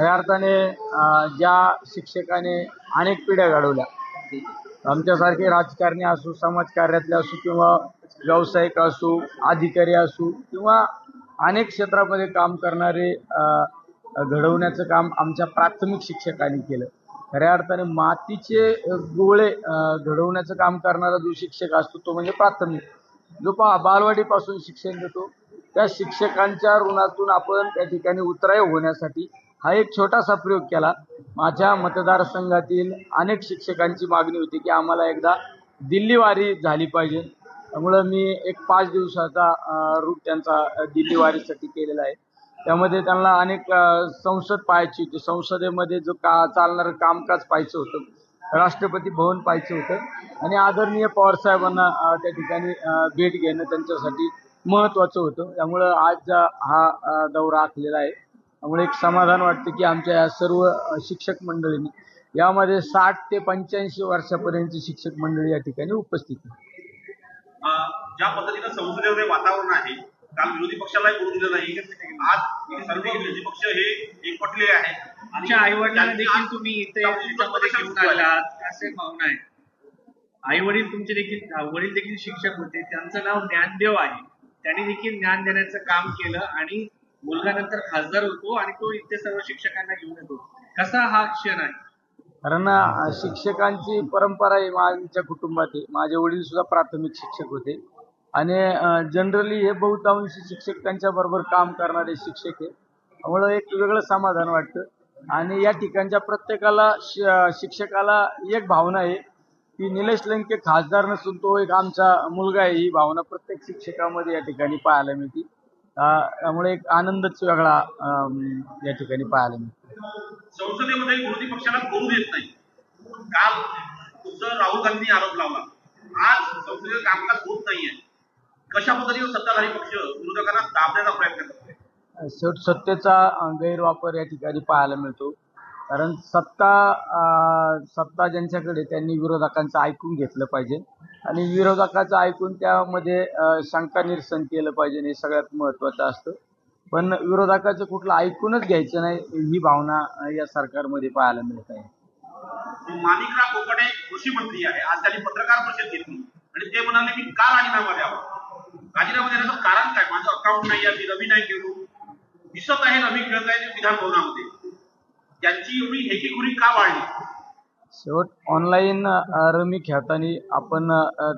खऱ्या अर्थाने ज्या शिक्षकाने अनेक पिढ्या घडवल्या आमच्यासारखे राजकारणी असू समाजकार्यातले असू किंवा व्यावसायिक असू अधिकारी असू किंवा अनेक क्षेत्रामध्ये काम करणारे घडवण्याचं काम आमच्या प्राथमिक शिक्षकांनी केलं. खऱ्या अर्थाने मातीचे गोळे घडवण्याचं काम करणारा जो शिक्षक असतो तो म्हणजे प्राथमिक. जो पा बालवाडीपासून शिक्षण देतो त्या शिक्षकांच्या ऋणातून आपण त्या ठिकाणी उतराय होण्यासाठी हा एक छोटासा प्रयोग केला. माझ्या मतदारसंघातील अनेक शिक्षकांची मागणी होती की आम्हाला एकदा दिल्लीवारी झाली पाहिजे. त्यामुळं मी एक पाच दिवसाचा रूट त्यांचा दिल्लीवारीसाठी केलेला आहे. त्यामध्ये त्यांना अनेक संसद पाहायची होती. संसदेमध्ये जो का चालणारं कामकाज पाहायचं होतं. राष्ट्रपती भवन पाहायचं होतं. आणि आदरणीय पवारसाहेबांना त्या ठिकाणी भेट घेणं त्यांच्यासाठी महत्त्वाचं होतं. त्यामुळं आज हा दौरा आखलेला आहे. त्यामुळे एक समाधान वाटतं की आमच्या या सर्व शिक्षक मंडळींनी यामध्ये साठ ते पंच्याऐंशी वर्षापर्यंतची शिक्षक मंडळी या ठिकाणी उपस्थित आहे ज्या पद्धतीनं संसदेमध्ये वातावरण आहे काल विरोधी पक्षालाही बोलू दिलं नाही. आज सर्व विरोधी पक्ष हे एकवटलेले आहेत आमच्या आई वडिलांना त्यांनी देखील आज तुम्ही इथे घेऊन आहे. आलात असे भावना आहे आई वडील तुमचे देखील वडील देखील शिक्षक होते. त्यांचं नाव ज्ञानदेव आहे. त्यांनी देखील ज्ञान देण्याचं काम केलं आणि मुलगा नंतर खासदार होतो आणि तो इथे सर्व शिक्षकांना घेऊन येतो. कसा हा क्षण आहे? कारण शिक्षकांची परंपरा आहे माझ्या कुटुंबात. माझे वडील सुद्धा प्राथमिक शिक्षक होते. आणि जनरली हे बहुतांशी शिक्षक त्यांच्या बरोबर काम करणारे शिक्षक आहे. त्यामुळं एक वेगळं समाधान वाटतं. आणि या ठिकाणच्या प्रत्येकाला शिक्षकाला एक भावना आहे की निलेश लंके खासदार नसून तो एक आमचा मुलगा आहे. ही भावना प्रत्येक शिक्षकामध्ये या ठिकाणी पाहायला मिळते. त्यामुळे एक आनंदच वेगळा या ठिकाणी पाहायला मिळतो. संसदेमध्ये विरोधी पक्षाला बोलू देत नाही? काल तुमचं राहुल गांधी आरोप लावला. आज संसदेचं कामकाज होत नाहीये. कशा पद्धतीनं सत्ताधारी पक्ष विरोधकांना दाबण्याचा प्रयत्न करतोय? शेवट सत्तेचा गैरवापर या ठिकाणी पाहायला मिळतो. कारण सत्ता अं, सत्ता ज्यांच्याकडे त्यांनी विरोधकांचं ऐकून घेतलं पाहिजे. आणि विरोधकाचं ऐकून त्यामध्ये शंका निरसन केलं पाहिजे हे सगळ्यात महत्त्वाचं असतं. पण विरोधकाचं कुठलं ऐकूनच घ्यायचं नाही ही भावना या सरकारमध्ये पाहायला मिळत आहे. माणिकराव कोकडे कृषी मंत्री आहे. आज त्यांनी पत्रकार परिषद घेतली. आणि ते म्हणाले की का राजीनामा द्यावा राजीनामा देण्याचं कारण काय? माझं अकाउंट नाही आहे मी रवी नाही गेलो दिसत आहे रवी खेळत आहे विधान भवनामध्ये. त्यांची एवढी हेकीखुरी का वाढली? शेवट ऑनलाईन रमी खेळताना आपण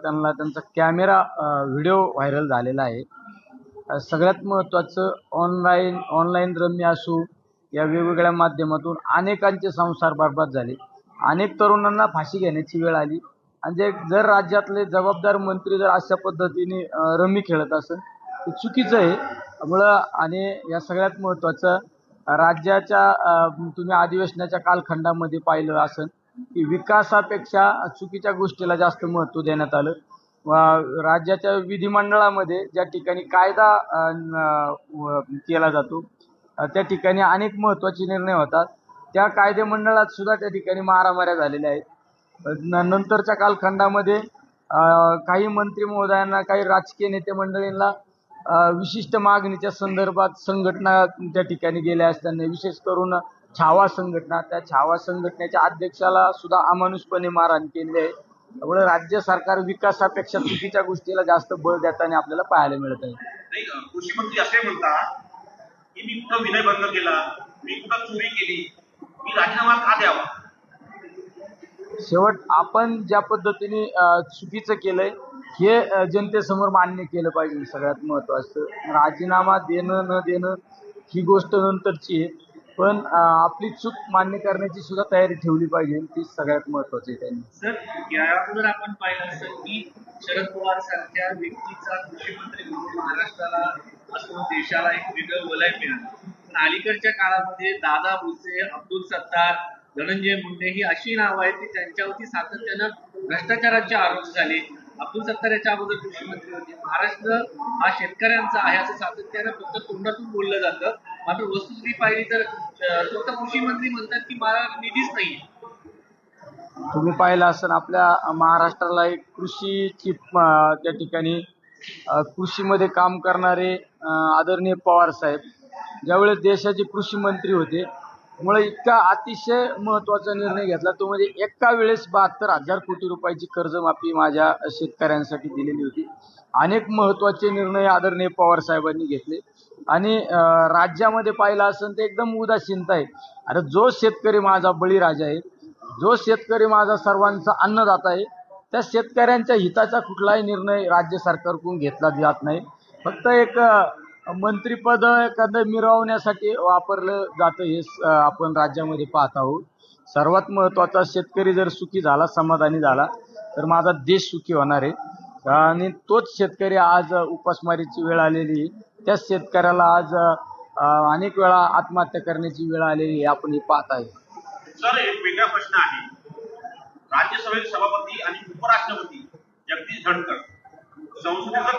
त्यांना त्यांचा कॅमेरा व्हिडिओ व्हायरल झालेला आहे. सगळ्यात महत्त्वाचं ऑनलाईन ऑनलाईन रमी असू या वेगवेगळ्या माध्यमातून अनेकांचे संसार बरबाद झाले. अनेक तरुणांना फाशी घेण्याची वेळ आली. आणि जे जर राज्यातले जबाबदार मंत्री जर अशा पद्धतीने रमी खेळत असेल ते चुकीचं आहे. त्यामुळं आणि या सगळ्यात महत्त्वाचं राज्याच्या तुम्ही अधिवेशनाच्या कालखंडामध्ये पाहिलं असेल की विकासापेक्षा चुकीच्या गोष्टीला जास्त महत्त्व देण्यात आलं. राज्याच्या विधिमंडळामध्ये ज्या ठिकाणी कायदा केला जातो त्या ठिकाणी अनेक महत्त्वाचे निर्णय होतात. त्या कायदेमंडळात सुद्धा त्या ठिकाणी मारामाऱ्या झालेल्या आहेत. न- नंतरच्या कालखंडामध्ये काही मंत्री महोदयांना काही राजकीय नेते मंडळींना विशिष्ट मागणीच्या संदर्भात संघटना त्या ठिकाणी गेल्या असताना विशेष करून छावा संघटना त्या छावा संघटनेच्या अध्यक्षाला सुद्धा अमानुषपणे मारहाण केली आहे. त्यामुळे राज्य सरकार विकासापेक्षा चुकीच्या गोष्टीला जास्त बळ देताना आपल्याला पाहायला मिळत आहे. कृषी मंत्री असे म्हणतात की मी कुठं विनयभंग केला? मी कुठं चोरी केली? मी राजीनामा का द्यावा? शेवट आपण ज्या पद्धतीने चुकीचं केलंय हे जनतेसमोर मान्य केलं पाहिजे. सगळ्यात महत्त्वाचं राजीनामा देणं न देणं ही गोष्ट नंतरची आहे. पण आपली चूक मान्य करण्याची सुद्धा तयारी ठेवली पाहिजे. ती सगळ्यात महत्वाची आहे त्यांनी. सर या अगोदर आपण पाहिलं असेल की शरद पवार सारख्या व्यक्तीचा कृषी मंत्री म्हणून महाराष्ट्राला असं देशाला एक वेगळं वलय मिळालं. पण अलीकडच्या काळामध्ये दादा भुसे अब्दुल सत्तार धनंजय मुंडे ही अशी नावं आहेत की त्यांच्यावरती सातत्यानं भ्रष्टाचाराचे आरोप झाले. अब्दुल सत्तार याच्या अगोदर कृषी मंत्री होते. महाराष्ट्र हा शेतकऱ्यांचा आहे असं सातत्यानं फक्त तोंडातून बोललं जातं. मात्र वस्तुस्थिती पाहिली तर फक्त कृषी मंत्री म्हणतात की मला निधीच नाही तुम्ही पाहिलं असेल आपल्या महाराष्ट्राला एक कृषीची त्या ठिकाणी कृषीमध्ये काम करणारे आदरणीय पवार साहेब ज्यावेळेस देशाचे कृषी मंत्री होते मुळे इतका अतिशय महत्त्वाचा निर्णय घेतला. तो म्हणजे एका वेळेस बहात्तर हजार कोटी रुपयाची कर्जमाफी माझ्या शेतकऱ्यांसाठी दिलेली होती. अनेक महत्त्वाचे निर्णय आदरणीय पवार साहेबांनी घेतले. आणि राज्यामध्ये पाहिलं असेल तर एकदम उदासीनता आहे. अरे जो शेतकरी माझा बळीराजा आहे जो शेतकरी माझा सर्वांचा अन्नदाता आहे त्या शेतकऱ्यांच्या हिताचा कुठलाही निर्णय राज्य सरकारकडून घेतला जात नाही. फक्त एक मंत्रिपद एखादं मिरवण्यासाठी वापरलं जातं हे आपण राज्यामध्ये पाहत आहोत. सर्वात महत्त्वाचा शेतकरी जर सुखी झाला समाधानी झाला तर माझा देश सुखी होणार आहे. आणि तोच शेतकरी आज उपासमारीची वेळ आलेली त्या त्याच शेतकऱ्याला आज अनेक वेळा आत्महत्या करण्याची वेळ आलेली आपण हे पाहत आहे. सर एक वेगळा प्रश्न आहे. राज्यसभेचे सभापती आणि उपराष्ट्रपती जगदीश धनकर संसदेचं